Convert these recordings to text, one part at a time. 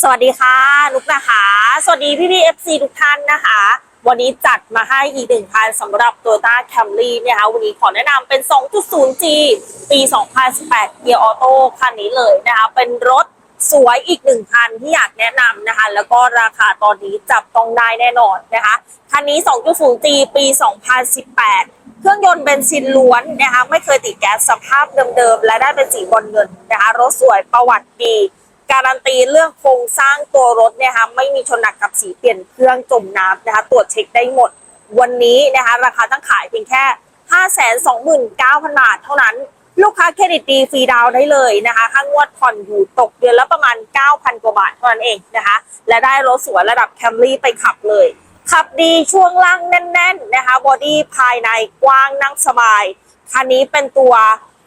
สวัสดีค่ะนุกนะคะ สวัสดีพี่พี่ FC ทุกท่านนะคะ วันนี้จัดมาให้อีกหนึ่งคันสำหรับ Toyota Camry เนี่ยคะวันนี้ขอแนะนำเป็น 2.0G ปี 2018 Gear Auto คันนี้เลยนะคะ เป็นรถสวยอีกหนึ่งคันที่อยากแนะนำนะคะ แล้วก็ราคาตอนนี้จับต้องได้แน่นอนนะคะ คันนี้ 2.0G ปี 2018 เครื่องยนต์เบนซินล้วนนะคะ ไม่เคยติดแก๊สสภาพเดิมๆ และได้เป็นสีบอลเงินนะคะ รถสวยประวัติดี การันตีเรื่องโครงสร้างตัวรถเนี่ยค่ะไม่มีชนหนักกับสีเปลี่ยนเครื่องจมน้ำนะคะตรวจเช็คได้หมดวันนี้นะคะราคาตั้งขายเพียงแค่ 529,000 บาทเท่านั้น ลูกค้าเครดิตดีฟรีดาวน์ได้เลยนะคะค่างวดผ่อนอยู่ตกเดือนละประมาณ 9,000 กว่าบาทเท่านั้นเองนะคะ และได้รถสวยระดับแคมรี่ไปขับเลย ขับดีช่วงล่างแน่น ๆ นะคะบอดี้ภายในกว้างนั่งสบาย คันนี้เป็นตัว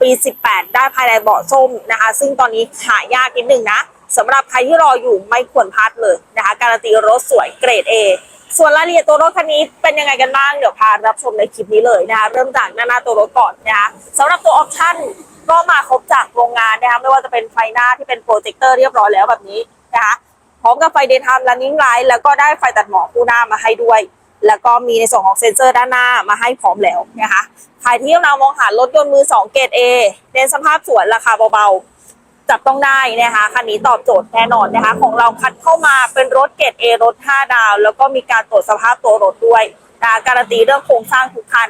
ปี 18 ได้ภายในเบาะส้มนะคะ ซึ่งตอนนี้หายากนิดหนึ่งนะ สำหรับใครที่รออยู่ไม่ควรพลาดเลยนะคะ การันตีรถสวยเกรด A ส่วนรายละเอียดตัวรถคันนี้เป็นยังไงกันบ้าง เดี๋ยวพารับชมในคลิปนี้เลยนะคะ เริ่มจากหน้าหน้าตัวรถก่อนนะคะสำหรับตัวออปชั่นก็มาครบจากโรงงานนะคะไม่ว่าจะเป็นไฟหน้าที่เป็นโปรเจคเตอร์เรียบร้อยแล้วแบบนี้นะคะพร้อมกับไฟเดย์ไทม์ running light แล้วก็ได้ไฟตัดหมอกคู่หน้ามาให้ด้วย แล้วก็มีในส่วนของเซ็นเซอร์ด้านหน้ามาให้พร้อมแล้วนะคะใครที่กำลังมองหารถยนต์มือ 2 เกรด A เน้นสภาพสวยราคาเบาๆ จับต้องได้นะคะคันนี้ตอบโจทย์แน่นอนนะคะ ของเราคัดเข้ามาเป็นรถเกรด A รถ 5 ดาว แล้วก็มีการตรวจสภาพตัวรถด้วยนะการันตีเรื่องโครงสร้างทุกคัน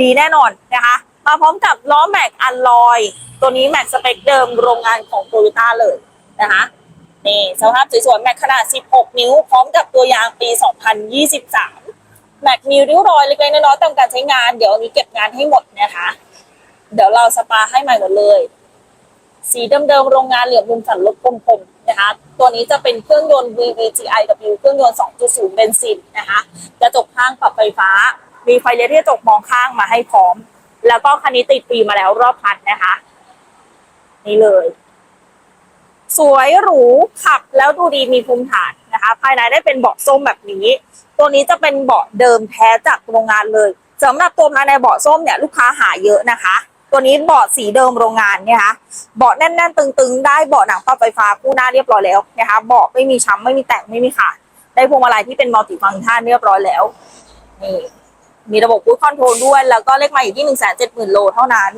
ดีแน่นอนนะคะมาพร้อมกับล้อแม็กอันลอย ตัวนี้แม็กสเปคเดิมโรงงานของโตโยต้าเลยนะคะนี่สภาพสวยๆแม็กขนาด 16 นิ้ว พร้อมกับตัวยางปี 2023 แม็กมีริ้วรอยเล็กๆน้อยๆตามการใช้งาน เดี๋ยวอันนี้เก็บงานให้หมดนะคะ เดี๋ยวเราสปาให้ใหม่หมดเลย สีเดิมๆโรงงานเหลี่ยมมุมสันลบคมๆนะคะ ตัวนี้จะเป็นเครื่องยนต์ VVGIW เครื่องยนต์ 2.0 เบนซินนะคะกระจกข้างปรับไฟฟ้า มีไฟเลี้ยวที่กระจกมองข้างมาให้พร้อม แล้วก็คันนี้ติดฟรีมาแล้วรอบคันนะคะ นี่เลย สวยหรูขับแล้วดูดีมีภูมิฐานนะคะ ภายในได้เป็นเบาะส้มแบบนี้ ตัวนี้จะเป็นเบาะเดิมแท้จากโรงงานเลยสำหรับตัวภายในเบาะส้มเนี่ยลูกค้าหาเยอะนะคะ ตัวนี้เบาะสีเดิมโรงงานเนี่ยค่ะเบาะแน่น ๆ ตึงๆ ได้เบาะหนังปรับไฟฟ้าคู่หน้าเรียบร้อยแล้วนะคะเบาะไม่มีช้ำไม่มีแตกไม่มีขาดได้พวงมาลัยที่เป็นมัลติฟังก์ชันเรียบร้อยแล้วนี่มีระบบพูดคอนโทรลด้วยแล้วก็เลขไมาอยู่ที่หนึ่งแสนเจ็ดหมื่นโลเท่านั้น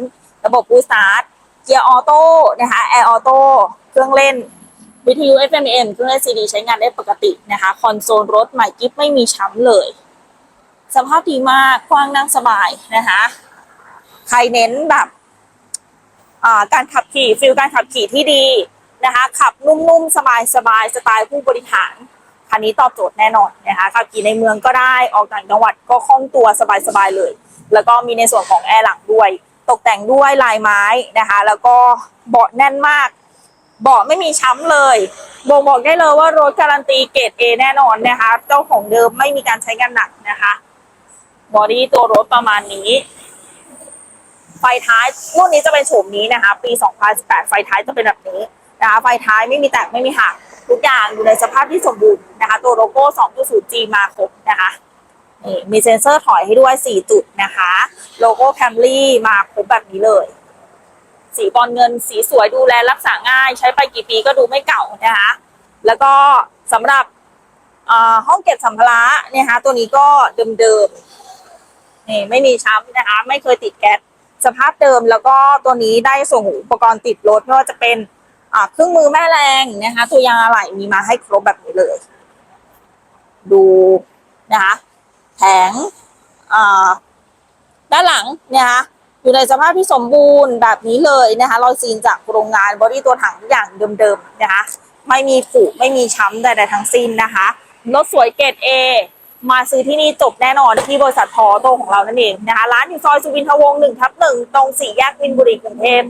ระบบพูดสตาร์ทเกียร์ออโต้นะคะแอร์ออโต้เครื่องเล่นวิทยุ FM AM เครื่องเล่นซีดีใช้งานได้ปกตินะคะ คอนโซลรถใหม่กิ๊บไม่มีช้ำเลย สภาพดีมากกว้างนั่งสบายนะคะ ครเน้นแบบการขับขี่ฟิลการขับขี่ที่ดีนะคะขับนุ่มๆ สบายๆสไตล์ผู้บริหาร คันนี้ตอบโจทย์แน่นอนนะคะขับขี่ในเมืองก็ได้ออกต่างจังหวัดก็คล่องตัวสบายๆเลย แล้วก็มีในส่วนของแอร์หลังด้วย ตกแต่งด้วยลายไม้นะคะ แล้วก็เบาะแน่นมาก เบาะไม่มีช้ำเลยบ่งบอกได้เลยว่ารถการันตีเกรด A แน่นอนนะคะ เจ้าของเดิมไม่มีการใช้งานหนักนะคะ บอดี้ตัวรถประมาณนี้ ไฟท้ายรุ่นนี้จะเป็นโฉมนี้นะคะ ปี 2018 ไฟท้ายจะเป็นแบบนี้นะคะไฟท้ายไม่มีแตกไม่มีหักทุกอย่างอยู่ในสภาพที่สมบูรณ์นะคะ ตัวโลโก้ 2.0G มาครบนะคะนี่มีเซ็นเซอร์ถอยให้ด้วย 4 จุดนะคะ โลโก้แคมรี่มาครบแบบนี้เลย สีบอลเงินสีสวยดูแลรักษาง่าย ใช้ไปกี่ปีก็ดูไม่เก่านะคะ แล้วก็สำหรับอ่าห้องเก็บสัมภาระเนี่ยนะคะตัวนี้ก็เดิมๆนี่ไม่มีช้ำนะคะ ไม่เคยติดแก๊ส สภาพเดิมแล้วก็ตัวนี้ได้ส่งอุปกรณ์ติดรถไม่ว่าจะเป็นเครื่องมือแม่แรงนะคะตัวยางอะไหล่มีมาให้ครบแบบนี้เลย ดูนะคะแผงด้านหลังเนี่ยนะคะอยู่ในสภาพที่สมบูรณ์แบบนี้เลยนะคะรอยซีนจากโรงงานบอดี้ตัวถังทุกอย่างเดิมๆนะคะไม่มีผุไม่มีช้ำใดๆทั้งสิ้นนะคะรถสวยเกรด A มาซื้อที่นี่จบแน่นอนที่บริษัทพอโตของเรานั่นเองนะคะร้านอยู่ซอยสุวินทวงศ์หนึ่งทับหนึ่งตรงสี่แยกมินบุรีกรุงเทพ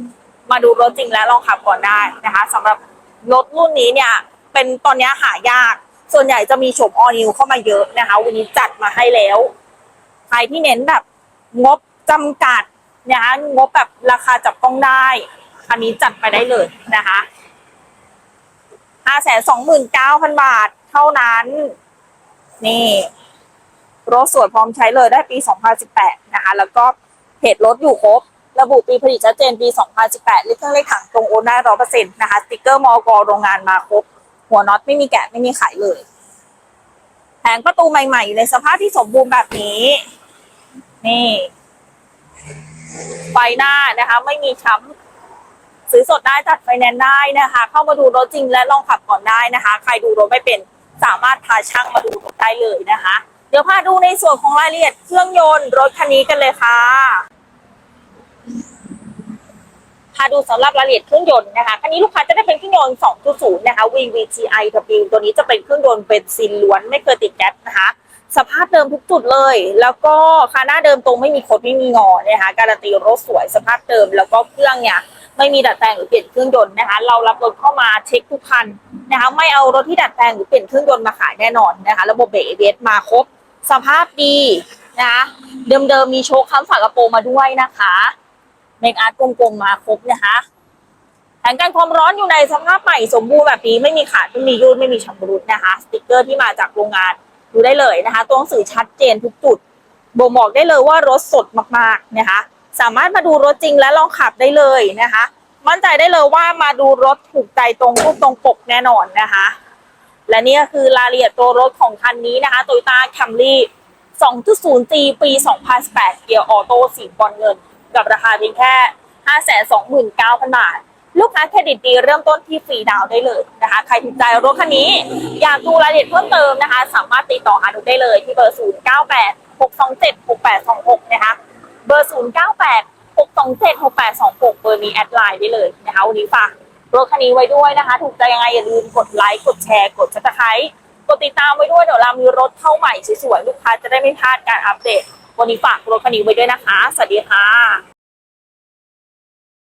มาดูรถจริงและลองขับก่อนได้นะคะสำหรับรถรุ่นนี้เนี่ย เป็นตอนนี้หายาก ส่วนใหญ่จะมีโฉมออนิวเข้ามาเยอะนะคะ วันนี้จัดมาให้แล้ว ใครที่เน้นแบบงบจำกัดนะคะงบแบบราคาจับต้องได้อันนี้จัดไปได้เลยนะคะห้าแสนสองหมื่นเก้าพันบาทเท่านั้น นี่ รถสวยพร้อมใช้เลยได้ปี 2018 นะคะ แล้วก็เพจรถอยู่ครบ ระบุปีผลิตชัดเจนปี 2018เลขเครื่องเลขถังตรงโอนได้ร้อเปอร์เซ็นต์นะคะสติกเกอร์มอกโรงงานมาครบ หัวน็อตไม่มีแกะไม่มีขายเลย แผงประตูใหม่ๆอยู่ในสภาพที่สมบูรณ์แบบนี้ นี่ไฟหน้านะคะไม่มีช้ำซื้อสดได้จัดไฟแนนซ์ได้นะคะ เข้ามาดูรถจริงและลองขับก่อนได้นะคะ ใครดูรถไม่เป็นสามารถพาช่างมาดูรถได้เลยนะคะ เดี๋ยวพาดูในส่วนของรายละเอียดเครื่องยนต์รถคันนี้กันเลยค่ะ พาดูสำหรับรายละเอียดเครื่องยนต์นะคะ คันนี้ลูกค้าจะได้เป็นเครื่องยนต์ 2.0 นะคะ VVTiW ตัวนี้จะเป็นเครื่องยนต์เบนซินล้วนไม่เคยติดแก๊สนะคะ สภาพเดิมทุกจุดเลย แล้วก็คาหน้าเดิมตรงไม่มีคดไม่มีงอนะคะ การันตีรถสวยสภาพเดิมแล้วก็เครื่องเนี่ยไม่มีดัดแปลงหรือเปลี่ยนเครื่องยนต์นะคะ เรารับรถเข้ามาเช็คทุกคันนะคะ ไม่เอารถที่ดัดแปลงหรือเปลี่ยนเครื่องยนต์มาขายแน่นอนนะคะ ระบบเบรก ABS มาครบ สภาพดีนะคะเดิมๆมีโชคค้ำฝากระโปรงมาด้วยนะคะเมคอาร์ตกลมๆมาครบนะคะแผงกันความร้อนอยู่ในสภาพใหม่สมบูรณ์แบบนี้ไม่มีขาดไม่มียุ่นไม่มีชำรุดนะคะ สติกเกอร์ที่มาจากโรงงานดูได้เลยนะคะ ตัวหนังสือชัดเจนทุกจุดบ่งบอกได้เลยว่ารถสดมากๆนะคะ สามารถมาดูรถจริงและลองขับได้เลยนะคะ มั่นใจได้เลยว่ามาดูรถถูกใจตรงรูปตรงปกแน่นอนนะคะ และนี่ก็คือรายละเอียดตัวรถของคันนี้นะคะ Toyota Camry 2.0G ปี 2018 เกียร์ออโต้สีบอลเงิน กับราคาเพียงแค่ 529,000 บาท ลูกค้าเครดิตดีเริ่มต้นที่ฟรีดาวได้เลยนะคะ ใครถูกใจรถคันนี้ อยากดูรายละเอียดเพิ่มเติมนะคะ สามารถติดต่อหาดูได้เลยที่เบอร์ 098 627 6826 นะคะ เบอร์ 098 627 6826 เบอร์นี้แอดไลน์ได้เลยนะคะวันนี้ฝาก รถคันนี้ไว้ด้วยนะคะ ถูกใจยังไงอย่าลืมกดไลค์กดแชร์กดซับสไครต์กดติดตามไว้ด้วยเดี๋ยวเรามีรถเข้าใหม่สวยๆลูกค้าจะได้ไม่พลาดการอัปเดต วันนี้ฝากรถคันนี้ไว้ด้วยนะคะ สวัสดีค่ะ